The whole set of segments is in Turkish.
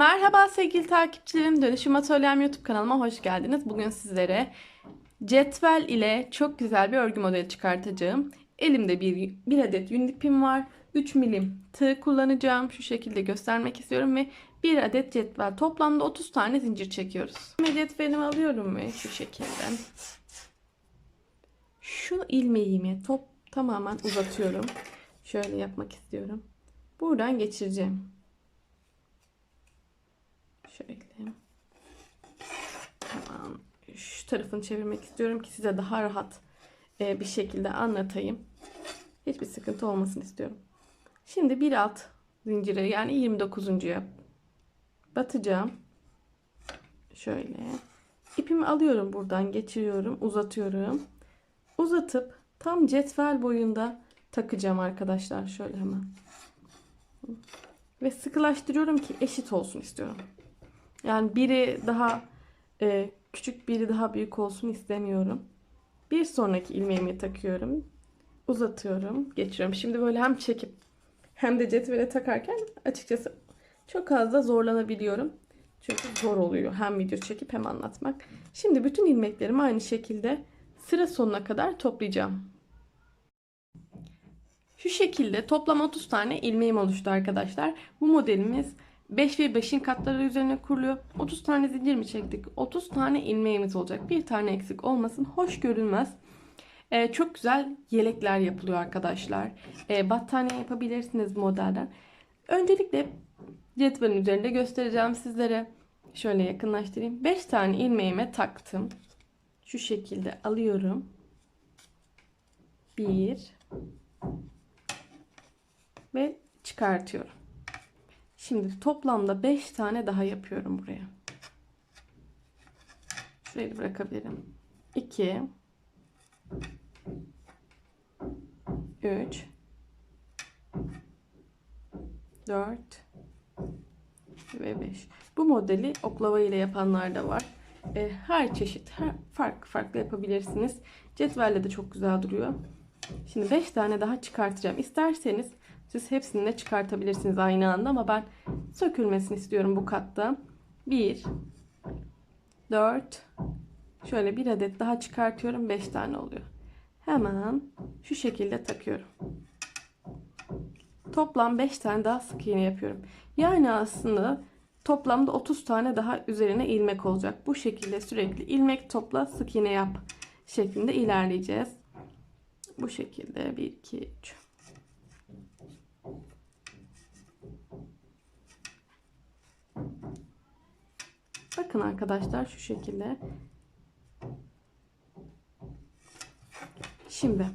Merhaba sevgili takipçilerim. Dönüşüm Atölyem YouTube kanalıma hoş geldiniz. Bugün sizlere cetvel ile çok güzel bir örgü modeli çıkartacağım. Elimde bir, bir adet yün ipim var. 3 milim tığ kullanacağım. Şu şekilde göstermek istiyorum ve bir adet cetvel. Toplamda 30 tane zincir çekiyoruz. Ve Cetvelimi alıyorum ve şu şekilde. Şu ilmeğimi top tamamen uzatıyorum. Şöyle yapmak istiyorum. Buradan geçireceğim. Şöyle. Tamam. Şu tarafını çevirmek istiyorum ki size daha rahat e, bir şekilde anlatayım. Hiçbir sıkıntı olmasın istiyorum. Şimdi bir alt zincire yani 29.ya batacağım. Şöyle. İpimi alıyorum buradan geçiriyorum uzatıyorum. Uzatıp tam cetvel boyunda takacağım arkadaşlar. Şöyle hemen. Ve sıkılaştırıyorum ki eşit olsun istiyorum. Yani biri daha e, küçük biri daha büyük olsun istemiyorum. Bir sonraki ilmeğimi takıyorum. Uzatıyorum. Geçiyorum. Şimdi böyle hem çekip hem de cetvele takarken açıkçası çok az da zorlanabiliyorum. Çünkü zor oluyor hem video çekip hem anlatmak. Şimdi bütün ilmeklerimi aynı şekilde sıra sonuna kadar toplayacağım. Şu şekilde toplam 30 tane ilmeğim oluştu arkadaşlar. Bu modelimiz 5 ve 5'in katları üzerine kuruluyor. 30 tane zincir mi çektik? 30 tane ilmeğimiz olacak. Bir tane eksik olmasın. Hoş görünmez. Ee, çok güzel yelekler yapılıyor arkadaşlar. Ee, battaniye yapabilirsiniz modelden. Öncelikle cetvelin üzerinde göstereceğim sizlere. Şöyle yakınlaştırayım. 5 tane ilmeğime taktım. Şu şekilde alıyorum. 1 ve çıkartıyorum. Şimdi toplamda 5 tane daha yapıyorum buraya. Şurayı bırakabilirim. 2 3 4 ve 5. Bu modeli oklava ile yapanlar da var. E, Her çeşit, her farklı farklı yapabilirsiniz. Cetvelle de çok güzel duruyor. Şimdi 5 tane daha çıkartacağım. İsterseniz siz hepsini de çıkartabilirsiniz aynı anda ama ben sökülmesini istiyorum bu katta. 1 4 Şöyle bir adet daha çıkartıyorum. 5 tane oluyor. Hemen şu şekilde takıyorum. Toplam 5 tane daha sık iğne yapıyorum. Yani aslında toplamda 30 tane daha üzerine ilmek olacak. Bu şekilde sürekli ilmek topla sık iğne yap şeklinde ilerleyeceğiz. Bu şekilde 1 2 3 Bakın arkadaşlar şu şekilde. Şimdi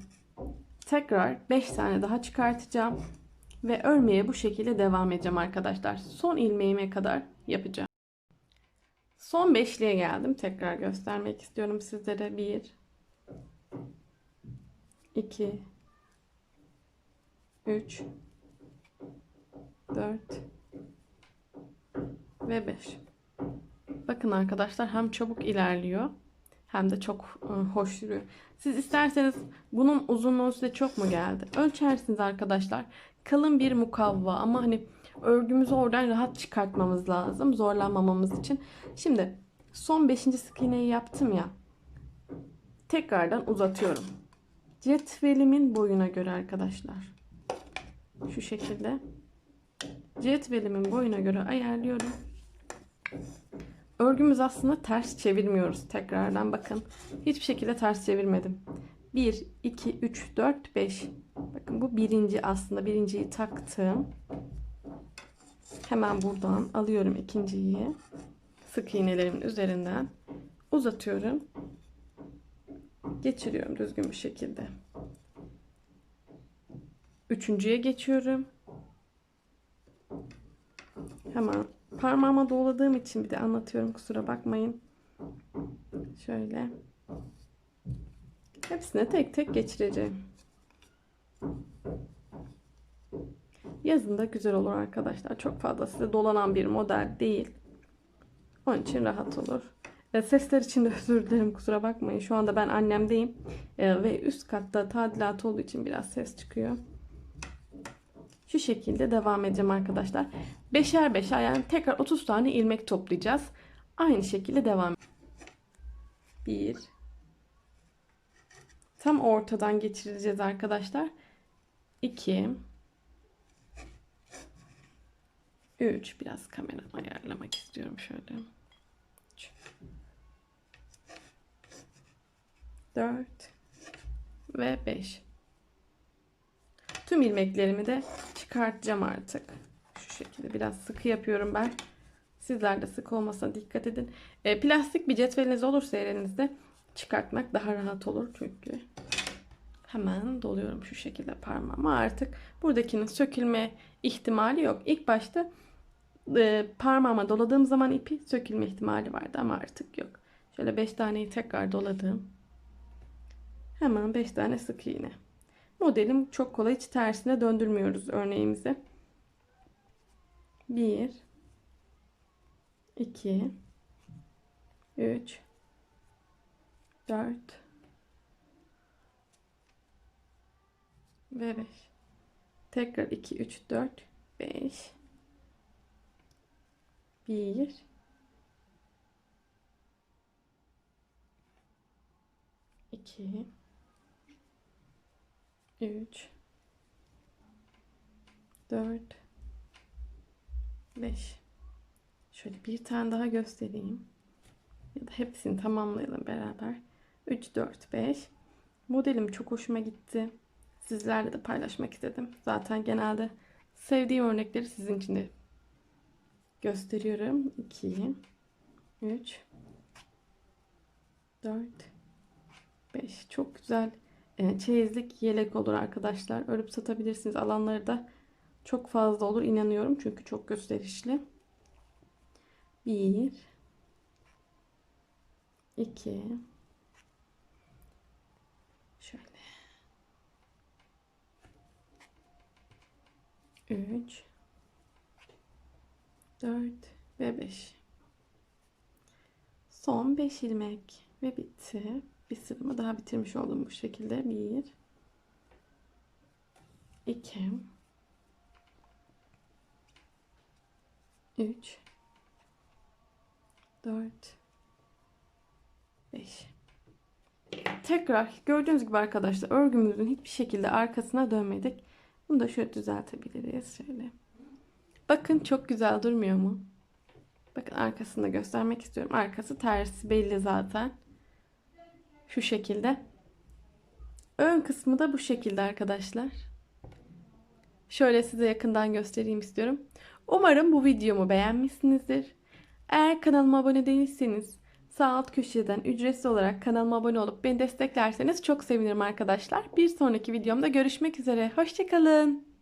tekrar 5 tane daha çıkartacağım ve örmeye bu şekilde devam edeceğim arkadaşlar. Son ilmeğime kadar yapacağım. Son beşliğe geldim. Tekrar göstermek istiyorum sizlere. 1 2 3 4 ve 5. Bakın arkadaşlar hem çabuk ilerliyor hem de çok e, hoş yürüyor. Siz isterseniz bunun uzunluğu size çok mu geldi? Ölçersiniz arkadaşlar. Kalın bir mukavva ama hani örgümüzü oradan rahat çıkartmamız lazım. Zorlanmamamız için. Şimdi son 5. sık iğneyi yaptım ya. Tekrardan uzatıyorum. Cetvelimin boyuna göre arkadaşlar. Şu şekilde. Cetvelimin boyuna göre ayarlıyorum. Örgümüz aslında ters çevirmiyoruz. Tekrardan bakın. Hiçbir şekilde ters çevirmedim. 1, 2, 3, 4, 5. Bakın bu birinci aslında. Birinciyi taktım. Hemen buradan alıyorum ikinciyi. Sık iğnelerimin üzerinden uzatıyorum. Geçiriyorum düzgün bir şekilde. Üçüncüye geçiyorum. Hemen parmağıma doladığım için bir de anlatıyorum kusura bakmayın. Şöyle. Hepsine tek tek geçireceğim. Yazında güzel olur arkadaşlar. Çok fazla size dolanan bir model değil. Onun için rahat olur. E, sesler için de özür dilerim kusura bakmayın. Şu anda ben annemdeyim. E, ve üst katta tadilat olduğu için biraz ses çıkıyor. Şu şekilde devam edeceğim arkadaşlar. Beşer beşer yani tekrar 30 tane ilmek toplayacağız. Aynı şekilde devam. Bir. Tam ortadan geçireceğiz arkadaşlar. 2 3 biraz kameramı ayarlamak istiyorum şöyle. 4 ve 5. Tüm ilmeklerimi de çıkartacağım artık. Şu şekilde biraz sıkı yapıyorum ben. Sizler de sık olmasına dikkat edin. E, plastik bir cetveliniz olursa elinizde çıkartmak daha rahat olur çünkü. Hemen doluyorum şu şekilde parmağıma. Artık buradakinin sökülme ihtimali yok. İlk başta e, parmağıma doladığım zaman ipi sökülme ihtimali vardı ama artık yok. Şöyle 5 taneyi tekrar doladım. Hemen 5 tane sık iğne. Modelim çok kolay hiç tersine döndürmüyoruz örneğimizi. 1 2 3 4 ve 5 tekrar 2 3 4 5 1 2 3 4 5 Şöyle bir tane daha göstereyim. Ya da hepsini tamamlayalım beraber. 3 4 5 Modelim çok hoşuma gitti. Sizlerle de paylaşmak istedim. Zaten genelde sevdiğim örnekleri sizin için de gösteriyorum. 2 3 4 5 Çok güzel çeyizlik yelek olur arkadaşlar. Örüp satabilirsiniz. Alanları da çok fazla olur inanıyorum. Çünkü çok gösterişli. 1 2 şöyle 3 4 ve 5 son 5 ilmek ve bitti bir sıramı daha bitirmiş oldum bu şekilde 1 2 3 4 5 Tekrar gördüğünüz gibi arkadaşlar örgümüzün hiçbir şekilde arkasına dönmedik. Bunu da şöyle düzeltebiliriz şöyle. Bakın çok güzel durmuyor mu? Bakın arkasını da göstermek istiyorum. Arkası tersi belli zaten. Şu şekilde. Ön kısmı da bu şekilde arkadaşlar. Şöyle size yakından göstereyim istiyorum. Umarım bu videomu beğenmişsinizdir. Eğer kanalıma abone değilseniz sağ alt köşeden ücretsiz olarak kanalıma abone olup beni desteklerseniz çok sevinirim arkadaşlar. Bir sonraki videomda görüşmek üzere. Hoşçakalın.